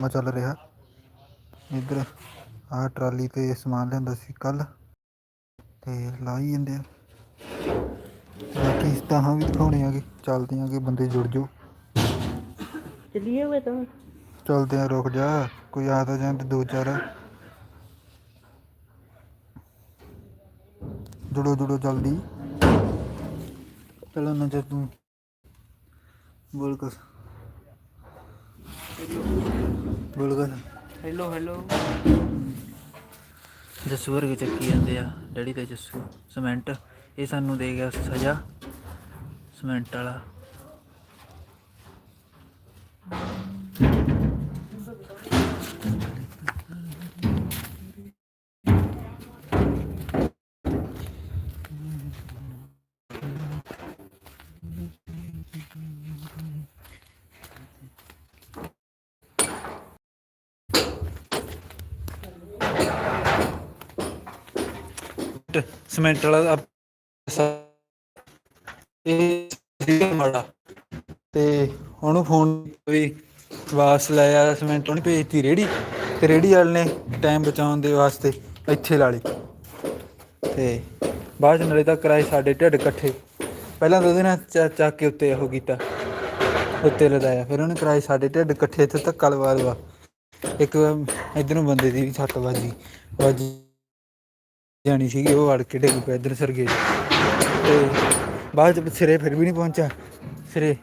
ਮੈਂ ਚੱਲ ਰਿਹਾ। ਇੱਧਰ ਆਹ ਟਰਾਲੀ ਤੇ ਸਮਾਨ ਲਿਆਂਦਾ ਸੀ ਕੱਲ ਤੇ ਲਾਈ ਜਾਂਦੇ ਆ। ਬਾਕੀ ਤਾਂ ਵੀ ਦਿਖਾਉਣੇ ਆਗੇ ਚੱਲਦੇ ਆਗੇ ਬੰਦੇ ਜੁੜ ਜਾਓ। ਚਲੀਏ ਵੇ ਤਾਂ। ਚੱਲਦੇ ਆ ਰੁਕ ਜਾ ਕੋਈ ਆ ਤਾਂ ਜਾਂਦੇ ਦੋ ਚਾਰ। ਜੁੜੋ ਜੁੜੋ ਜਲਦੀ। ਪਹਿਲਾਂ ਨਾ ਜੇ ਤੂੰ। ਬੋਲ ਕਰ ਬੋਲ ਕਰ ਹੈਲੋ ਹੈਲੋ ਜੱਸੂ ਵਰਗੇ ਚੱਕੀ ਜਾਂਦੇ ਆ ਡੈਡੀ ਤੇ ਜੱਸੂ। ਸੀਮੈਂਟ ਇਹ ਸਾਨੂੰ ਦੇ ਗਿਆ ਸਜ਼ਾ। ਸੀਮੈਂਟ ਵਾਲਾ। ਸੀਮੈਂਟ ਵਾਲਾ ਇਹ ਸੀਗਾ ਮਾੜਾ। ਤੇ ਉਹਨੂੰ ਫੋਨ ਵੀ ਵਾਪਸ ਲੈ ਆਇਆ ਸੀਮੈਂਟ ਉਹਨੇ ਭੇਜਤੀ ਰੇੜੀ ਤੇ ਰੇੜੀ ਵਾਲੇ ਨੇ ਟਾਈਮ ਬਚਾਉਣ ਦੇ ਵਾਸਤੇ ਇੱਥੇ ਲਾ ਲਈ। ਤੇ ਬਾਅਦ ਚ ਨਾਲੇ ਤਾਂ ਕਰਾਏ ਸਾਡੇ ਢਿੱਡ ਇਕੱਠੇ। ਪਹਿਲਾਂ ਤਾਂ ਉਹਦੇ ਨਾਲ ਚੱਕ ਕੇ ਉੱਤੇ ਉਹ ਕੀਤਾ। ਉੱਤੇ ਲਦਾਇਆ। ਫਿਰ ਉਹਨੇ ਕਰਾਏ ਸਾਡੇ ਢਿੱਡ ਇਕੱਠੇ, ਇੱਥੇ ਧੱਕਾ ਲਵਾ ਲਵਾ ਇੱਕ ਇਧਰੋਂ ਬੰਦੇ ਦੀ ਵੀ ਸੱਟ ਵੱਜੀ ਵੱਜੀ ਜਾਣੀ ਸੀਗੀ, ਉਹ ਅੜ ਕੇ ਡਿੱਗ ਪਿਆ ਇੱਧਰ ਸਰਗੇ ਤੇ ਬਾਅਦ ਚ ਸਿਰੇ ਫਿਰ ਵੀ ਨਹੀਂ ਪਹੁੰਚਿਆ। ਸਿਰੇ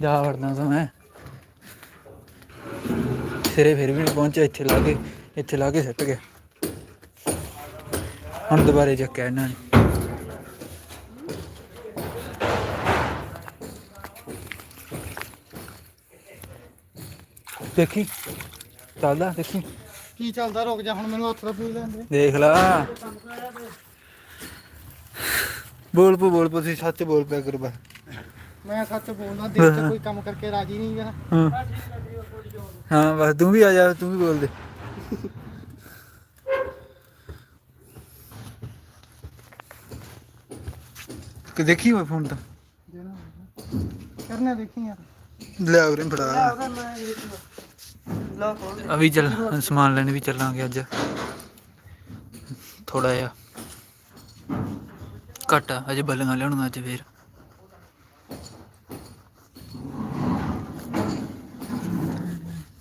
ਜਾ ਵੜਨਾ ਤਾਂ ਮੈਂ। ਸਿਰੇ ਫਿਰ ਵੀ ਨਹੀਂ ਪਹੁੰਚਿਆ, ਇੱਥੇ ਲਾ ਕੇ, ਇੱਥੇ ਲਾ ਕੇ ਸਿੱਟ ਗਿਆ। ਹੁਣ ਦੁਬਾਰੇ ਚੱਕਿਆ ਇਹਨਾਂ ਨੇ। ਦੇਖੀ, ਚੱਲਦਾ, ਦੇਖੀ। ਕੀ ਚੱਲਦਾ? ਰੁਕ ਜਾ ਹੁਣ ਮੈਨੂੰ ਹੱਥ ਦਾ ਪੀ ਲੈਂਦੇ ਦੇਖ ਲਾ। ਬੋਲ ਪੋ ਬੋਲ ਪੋ ਤੁਸੀਂ ਸੱਚ ਬੋਲ ਪਿਆ ਕਰ ਬਾ ਮੈਂ ਸੱਚ ਬੋਲਦਾ ਦਿਲ ਤੇ ਕੋਈ ਕੰਮ ਕਰਕੇ ਰਾਜੀ ਨਹੀਂ ਗਾ ਹਾਂ। ਹਾਂ ਬਸ ਤੂੰ ਵੀ ਆ ਜਾ ਤੂੰ ਵੀ ਬੋਲ ਦੇ। ਕਿ ਦੇਖੀ ਮੈਂ ਫੋਨ ਤਾਂ? ਕਰਨੇ ਦੇਖੀ ਯਾਰ ਲੈ ਉਰੇ ਫੜਾ। ਅਭੀ ਚੱਲ ਸਮਾਨ ਲੈਣ ਵੀ ਚੱਲਾਂਗੇ ਅੱਜ। ਥੋੜਾ ਜਿਹਾ। ਘੱਟ ਅਜੇ ਬੱਲੀਆਂ ਲਿਆਉਣੀਆਂ ਅੱਜ ਫੇਰ।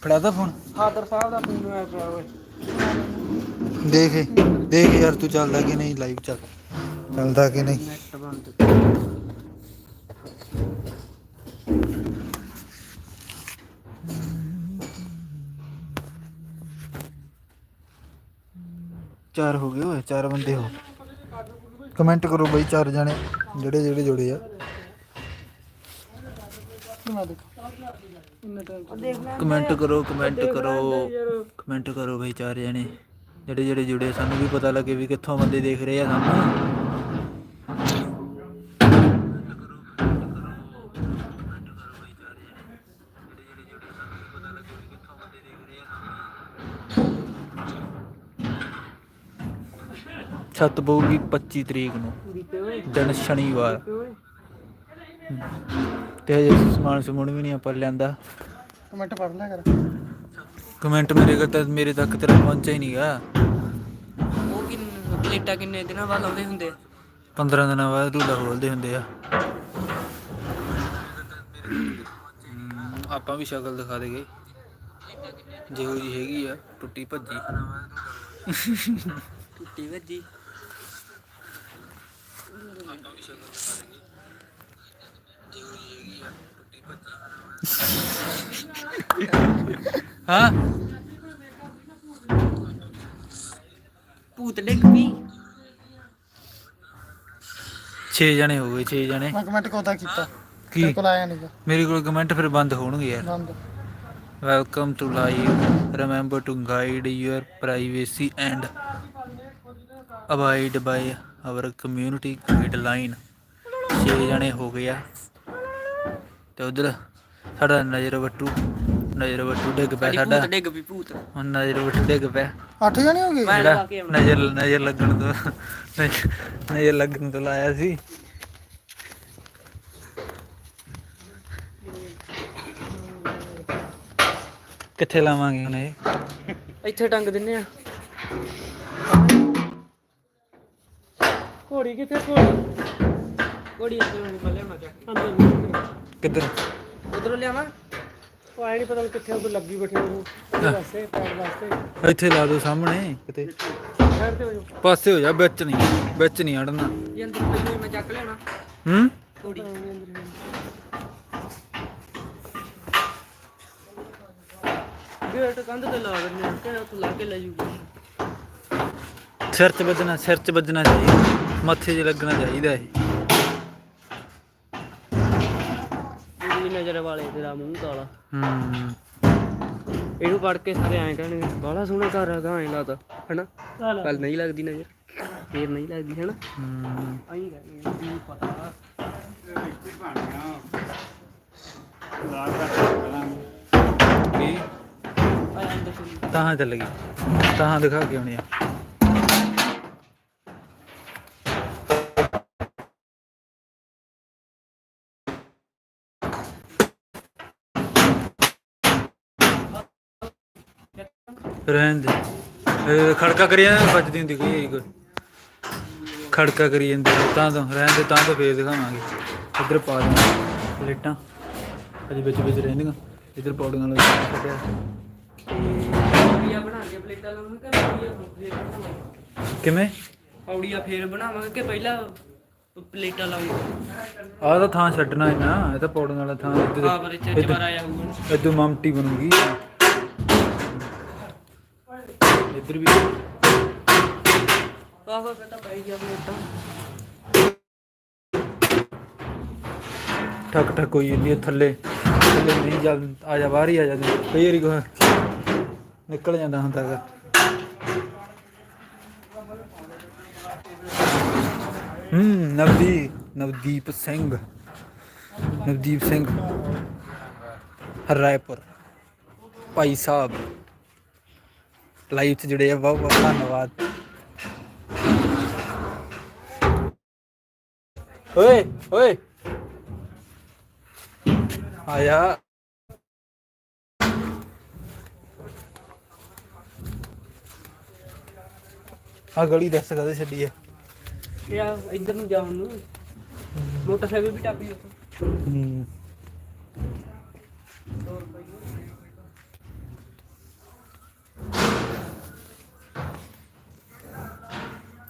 ਫੜਾਦਾ ਫੋਨ? ਫਾਦਰ ਸਾਹਿਬ ਦਾ ਫੋਨ ਆਇਆ ਪਿਆ ਓਏ। ਦੇਖ ਦੇਖ ਯਾਰ ਤੂੰ ਚੱਲਦਾ ਕਿ ਨਹੀਂ ਲਾਈਵ ਚੱਲ। ਚੱਲਦਾ ਕਿ ਨਹੀਂ? ਚਾਰ ਹੋ ਗਏ, ਓਏ, ਚਾਰ ਬੰਦੇ ਹੋ। ਕਮੈਂਟ ਕਰੋ ਬਈ, ਚਾਰ ਜਣੇ, ਜਿਹੜੇ ਜਿਹੜੇ ਜੁੜੇ ਆ। ਕਮੈਂਟ ਕਰੋ ਕਮੈਂਟ ਕਰੋ ਕਮੈਂਟ ਕਰੋ ਬਈ, ਚਾਰ ਜਣੇ। ਜਿਹੜੇ ਜਿਹੜੇ ਜੁੜੇ ਸਾਨੂੰ ਵੀ ਪਤਾ ਲੱਗੇ ਵੀ ਕਿੱਥੋਂ ਬੰਦੇ ਦੇਖ ਰਹੇ ਆ ਸਾਨੂੰ। ਛੱਤ ਪਊਗੀ 25 ਤਰੀਕ ਨੂੰ ਦਿਨ ਸ਼ਨੀਵਾਰ। ਤੇ ਹਜੇ ਸਮਾਨ ਸਮੂਨ ਵੀ ਨਹੀਂ ਆਪਾਂ ਲਿਆਂਦਾ। ਕਮੈਂਟ ਪੜ ਲਿਆ ਕਰ। ਕਮੈਂਟ ਮੇਰੇ ਕੋਲ ਤਾਂ ਮੇਰੇ ਤੱਕ ਤੇਰਾ ਪਹੁੰਚਿਆ ਹੀ ਨਹੀਂਗਾ। ਉਹ ਕਿੰਨੇ ਪਲੇਟਾਂ ਕਿੰਨੇ ਦਿਨਾਂ ਬਾਅਦ ਆਉਂਦੇ ਹੁੰਦੇ? ਆ? 15 ਦਿਨਾਂ ਬਾਅਦ ਢੂਲਾ ਖੋਲਦੇ ਹੁੰਦੇ ਆ। ਆਪਾਂ ਵੀ ਸ਼ਕਲ ਦਿਖਾ ਦੇਗੇ ਜਿਹੋ ਜੀ ਹੈਗੀ ਆ ਟੁੱਟੀ ਭੱਜੀ। ਟੁੱਟੀ ਵੱਜੀ ਹਾਂ? ਭੂਤ ਡਿੱਗ ਪਈ। 6 ਜਣੇ ਹੋ ਗਏ 6 ਜਣੇ। ਮੈਂ ਕਮੈਂਟ ਕੋਤਾ ਕੀਤਾ। ਕੀ? ਕੋਲ ਆਇਆ ਨਹੀਂਗਾ ਮੇਰੇ ਕੋਲ ਕਮੈਂਟ ਫਿਰ ਬੰਦ ਹੋਣਗੇ ਯਾਰ। ਬੰਦ। Welcome to live remember to guide your privacy and abide by our community guideline 6 ਜਣੇ ਹੋ ਗਏ ਆ। ਤੇ ਉਧਰ ਸਾਡਾ ਨਜ਼ਰ ਵੱਟੂ ਨਜ਼ਰ ਵੱਟੂ ਡਿੱਗ ਪਿਆ ਸਾਡੀ ਭੂਤ ਡਿੱਗ ਪਈ ਭੂਤ। ਹੁਣ ਨਜ਼ਰ ਵੱਟੂ ਡਿੱਗ ਪਿਆ। ਅੱਠ ਜਣੇ ਹੋ ਗਏ? ਮੈਂ ਜਿਹੜਾ ਲਗਾ ਕੇ ਆਉਣਾ। ਨਜ਼ਰ ਨਜ਼ਰ ਲੱਗਣ ਤੋਂ ਨਜ਼ਰ- ਨਜ਼ਰ ਲੱਗਣ ਤੋਂ ਲਾਇਆ ਸੀ। ਕਿੱਥੇ ਲਾਵਾਂਗੇ ਹੁਣ ਇਹ? ਇੱਥੇ ਟੰਗ ਦਿੰਨੇ ਆ। ਘੋੜੀ ਕਿੱਥੇ ਘੋੜੀ ਘੋੜੀ ਇੱਥੇ ਹੋਣੀ ਮੈਂ ਲਿਆਉਣਾ ਜਾ ਕਿੱਧਰ? ਉਧਰੋਂ ਲਿਆਵਾਂ? ਉਹ ਆਇਆ ਨਹੀਂ ਪਤਾ ਕਿੱਥੇ ਉਹ ਲੱਗੀ ਬੈਠੀ ਉਹ ਵਾਸਤੇ ਪੈਰ ਵਾਸਤੇ। ਇੱਥੇ ਲਾ ਦੋ ਸਾਹਮਣੇ। ਕਿਤੇ ਸਾਈਡ ਤੇ ਹੋ ਜਾਓ ਪਾਸੇ ਹੋ ਜਾ ਵਿੱਚ ਨਹੀਂ ਵਿੱਚ ਨਹੀਂ ਅੜਨਾ। ਇਹ ਅੰਦਰ ਪਈ ਹੋਈ ਮੈਂ ਚੱਕ ਲਿਆਉਣਾ ਹੂੰ? ਘੋੜੀ। ਗੇਟ ਕੰਧ ਤੇ ਲਾ ਦਿੰਦੇ ਆ ਕਿ ਉੱਥੇ ਲਾ ਕੇ ਲੈ ਜੂਗੀ। ਸਿਰ 'ਚ ਵੱਜਣਾ ਸਿਰ 'ਚ ਵੱਜਣਾ ਚਾਹੀਦਾ ਮੱਥੇ 'ਚ ਲੱਗਣਾ ਚਾਹੀਦਾ ਇਹ ਇਹਦੀ ਨਜ਼ਰ ਵਾਲੇ ਤੇਰਾ ਮੂੰਹ ਕਾਲਾ। ਹੂੰ। ਇਹਨੂੰ ਪੜ ਕੇ ਸਾਰੇ ਐਂ ਕਹਿਣਗੇ ਬਾਹਲਾ ਸੋਹਣਾ ਘਰ ਹੈਗਾ ਐਂ ਲੱਗਦਾ ਹੈਨਾ? ਕੱਲ ਨਹੀਂ ਲੱਗਦੀ ਨਜ਼ਰ। ਫੇਰ ਨਹੀਂ ਲੱਗਦੀ ਹੈਨਾ? ਹੂੰ। ਆਈ ਕਹਿਣਗੇ ਨਹੀਂ ਪਤਾ। ਕੀ? ਤਾਹਾਂ ਚੱਲ ਗਈ। ਤਾਹਾਂ ਦਿਖਾ ਕੇ ਆਉਣੀ ਆ। ਰਹਿਣ ਦੇ। ਇਹ ਖੜਕਾ ਕਰੀ ਜਾਂਦਾ ਵੱਜਦੀ ਹੁੰਦੀ ਕੋਈ ਇਹੀ ਕੋਈ ਖੜਕਾ ਕਰੀ ਜਾਂਦੀ ਤਾਂ ਤੋਂ ਰਹਿਣ ਦੇ ਤਾਂ ਤੋਂ ਫੇਰ ਦਿਖਾਵਾਂਗੇ। ਇੱਧਰ ਪਾ ਦਾਂਗੇ ਪਲੇਟਾਂ। ਅਜੇ ਵਿੱਚ ਵਿੱਚ ਰਹਿੰਦੀਆਂ। ਇੱਧਰ ਪੌੜੀਆਂ ਲਾ ਛੱਡਿਆ ਪੌੜੀਆਂ ਬਣਾ ਕੇ ਪਲੇਟਾਂ ਬਣਾਵਾਂਗੇ ਕਿਵੇਂ? ਪੌੜੀਆਂ ਫੇਰ ਬਣਾਵਾਂਗੇ ਕਿ ਪਹਿਲਾਂ ਪਲੇਟਾਂ ਲਾਵਾਂਗੇ ਆਹ ਤਾਂ ਥਾਂ ਛੱਡਣਾ ਹੈ ਨਾ ਇਹ ਤਾਂ ਪੌੜੀਆਂ ਵਾਲਾ ਥਾਂ। ਇੱਧਰ ਪਰ ਆਇਆ ਹੋਊਗਾ। ਇੱਧਰ ਮਮਟੀ ਬਣੂਗੀ। ਇੱਧਰ ਵੀ ਆਹੋ ਤਾਂ ਪੈ ਗਿਆ ਪਲੇਟਾਂ ਠਕ ਠਕ ਹੋਈ ਜਾਂਦੀ ਹੈ ਥੱਲੇ ਥੱਲੇ ਨਹੀਂ ਜਲ ਆ ਜਾ ਬਾਹਰ ਹੀ ਆ ਜਾਂਦੇ ਕਈ ਵਾਰੀ ਕੋ ਨਿਕਲ ਜਾਂਦਾ ਹੁੰਦਾ ਹੈਗਾ ਹੂੰ ਨਵਦੀਪ ਨਵਦੀਪ ਸਿੰਘ। ਨਵਦੀਪ ਸਿੰਘ। ਰਾਏਪੁਰ। ਭਾਈ ਸਾਹਿਬ। ਲਾਈਵ 'ਚ ਜੁੜੇ ਆ ਬਹੁਤ ਬਹੁਤ ਧੰਨਵਾਦ। ਓਏ ਓਏ। ਆਇਆ। ਆ ਗਲੀ ਦੱਸ ਕਦੇ ਛੱਡੀ ਇਹ ਆ ਇੱਧਰ ਨੂੰ ਜਾਣ ਨੂੰ। ਮੋਟਰਸਾਈਕਲ ਵੀ ਟੱਪ ਉੱਥੇ। ਹੂੰ।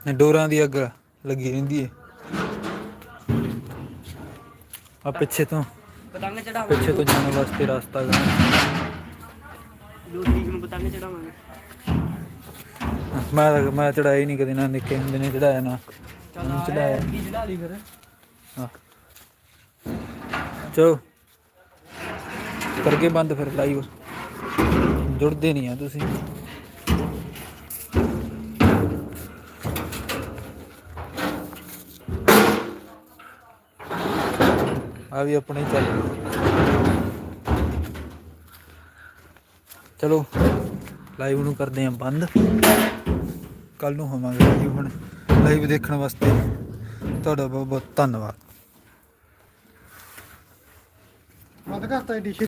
ਡੋਰਾਂ ਦੀ ਅੱਗ ਲੱਗੀ ਰਹਿੰਦੀ ਹੈ ਆ ਪਿੱਛੇ ਤੋਂ ਪਤੰਗ ਚੜਾਵਾਂਗੇ। ਪਿੱਛੇ ਤੋਂ ਜਾਣ ਵਾਸਤੇ ਰਸਤਾ ਗਾ। ਤਰੀਕ ਨੂੰ ਪਤੰਗ ਚੜਾਵਾਂਗੇ। ਮੈਂ ਤਾਂ- ਮੈਂ ਹੀ ਨਹੀਂ ਕਦੇ ਨਾ ਨਿੱਕੇ ਹੁੰਦੇ ਨੇ ਚੜਾਇਆ ਨਾ। ਚੜਾਇਆ। ਕੀ ਚੜਾ ਲਈ ਫਿਰ? ਹਾਂ। ਚਲੋ। ਕਰਕੇ ਬੰਦ ਫਿਰ ਲਾਈਵ। ਜੁੜਦੇ ਨਹੀਂ ਆ ਤੁਸੀਂ। ਆ ਵੀ ਆਪਣੇ ਚੱਲ। ਚਲੋ ਲਾਈਵ ਨੂੰ ਕਰਦੇ ਹਾਂ ਬੰਦ। ਕੱਲ ਨੂੰ ਹੋਵਾਂਗੇ ਲਾਈਵ ਹੁਣ ਲਾਈਵ ਦੇਖਣ ਵਾਸਤੇ। ਤੁਹਾਡਾ ਬਹੁਤ ਬਹੁਤ ਧੰਨਵਾਦ। ਬੰਦ ਕਰਤਾ ਐਡੀਸ਼ਨ